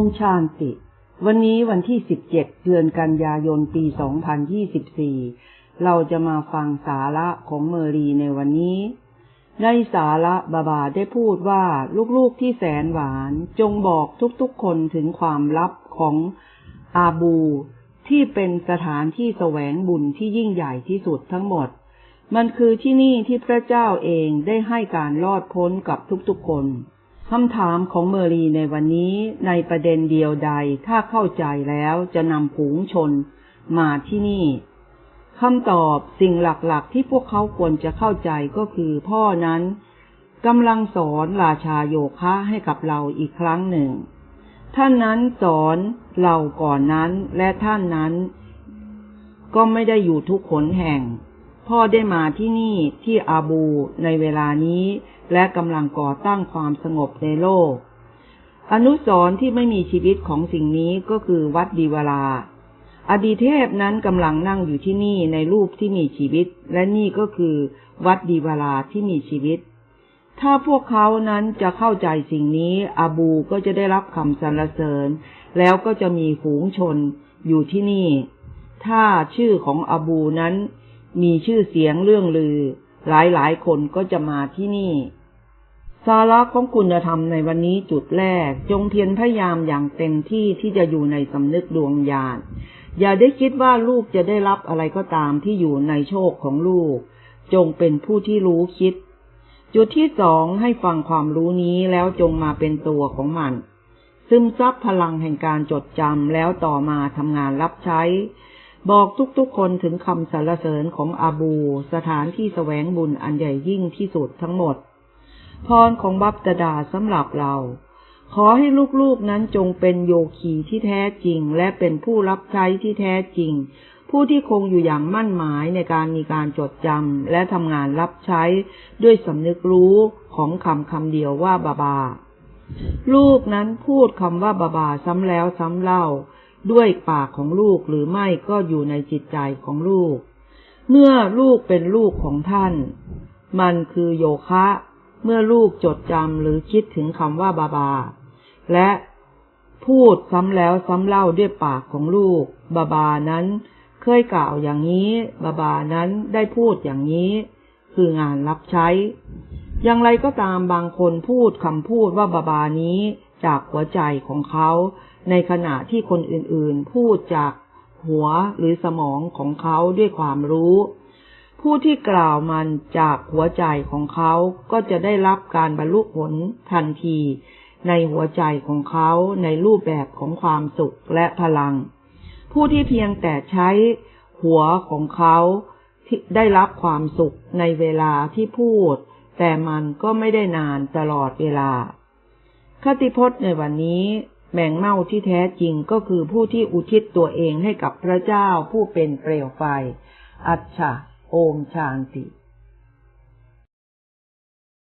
มชานติ วันนี้วันที่ 17 เดือนกันยายน ปี 2024 เราจะมาฟังสาระของเมอรีในวันนี้ ในสาระบาบาได้พูดว่าลูกๆที่แสนหวานจงบอกทุกๆคนถึงความลับของอาบู ที่เป็นสถานที่แสวงบุญที่ยิ่งใหญ่ที่สุดทั้งหมด มันคือที่นี่ที่พระเจ้าเองได้ให้การรอดพ้นกับทุกๆคน คำถามของเมอรีในวันนี้ในประเด็นเดียวใดถ้าเข้าใจแล้วจะนำผูงชนมาที่นี่คำตอบสิ่งหลักๆ ที่พวกเขาควรจะเข้าใจก็คือพ่อนั้นกำลังสอนราชาโยคะให้กับเราอีกครั้งหนึ่ง ท่านนั้นสอนเราก่อนนั้นและท่านนั้น ก็ไม่ได้อยู่ทุกขนแห่ง พ่อได้มาที่นี่ที่อาบูในเวลานี้ และกำลังก่อตั้งความสงบในโลก อนุสรณ์ที่ไม่มีชีวิตของสิ่งนี้ก็คือวัดดีวลาอดีเทพนั้นกำลังนั่งอยู่ที่นี่ในรูปที่มีชีวิต และนี่ก็คือวัดดีวลาที่มีชีวิต ถ้าพวกเขานั้นจะเข้าใจสิ่งนี้อาบูก็จะได้รับคำสรรเสริญ แล้วก็จะมีฝูงชนอยู่ที่นี่ ถ้าชื่อของอาบูนั้นมีชื่อเสียงเรื่องลือ หลายๆคนก็จะมาที่นี่ สาระของคุณธรรมในวันนี้จุดแรก จงเพียรพยายามอย่างเต็มที่ที่จะอยู่ในสำนึกดวงญาณอย่าได้คิดว่าลูกจะได้รับอะไรก็ตามที่อยู่ในโชคของลูก จงเป็นผู้ที่รู้คิด จุดที่สองให้ฟังความรู้นี้แล้วจงมาเป็นตัวของมัน ซึมซับพลังแห่งการจดจำแล้วต่อมาทำงานรับใช้ บอกทุกๆคนถึงคำสรรเสริญของอาบู สถานที่แสวงบุญอันใหญ่ยิ่งที่สุดทั้งหมด พรของบัพตดาสำหรับเรา ขอให้ลูกๆนั้นจงเป็นโยคีที่แท้จริง และเป็นผู้รับใช้ที่แท้จริง ผู้ที่คงอยู่อย่างมั่นหมายในการมีการจดจำและทำงานรับใช้ด้วยสำนึกรู้ของคำคำเดียวว่าบาบา ลูกนั้นพูดคำว่าบาบาซ้ำแล้วซ้ำเล่าด้วยปากของลูกหรือไม่ก็อยู่ในจิตใจของลูก เมื่อลูกเป็นลูกของท่าน มันคือโยคะ เมื่อลูกจดจำหรือคิดถึงคำว่าบาบา และพูดซ้ำแล้วซ้ำเล่าด้วยปากของลูก บาบานั้นเคยกล่าวอย่างนี้ บาบานั้นได้พูดอย่างนี้ คืองานรับใช้ อย่างไรก็ตามบางคนพูดคำพูดว่าบาบานี้จากหัวใจของเขา ในขณะที่คนอื่นๆพูดจากหัวหรือสมองของเขาด้วยความรู้ ผู้ที่กล่าวมันจากหัวใจของเขาก็จะได้รับการบรรลุผลทันทีในหัวใจของเขาในรูปแบบของความสุขและพลัง ผู้ที่เพียงแต่ใช้หัวของเขาได้รับความสุขในเวลาที่พูด แต่มันก็ไม่ได้นานตลอดเวลา คติพจน์ในวันนี้แมงเม่าที่แท้จริงก็คือผู้ที่อุทิศตัวเองให้กับพระเจ้าผู้เป็นเปลวไฟ อัจฉ โอมชานติ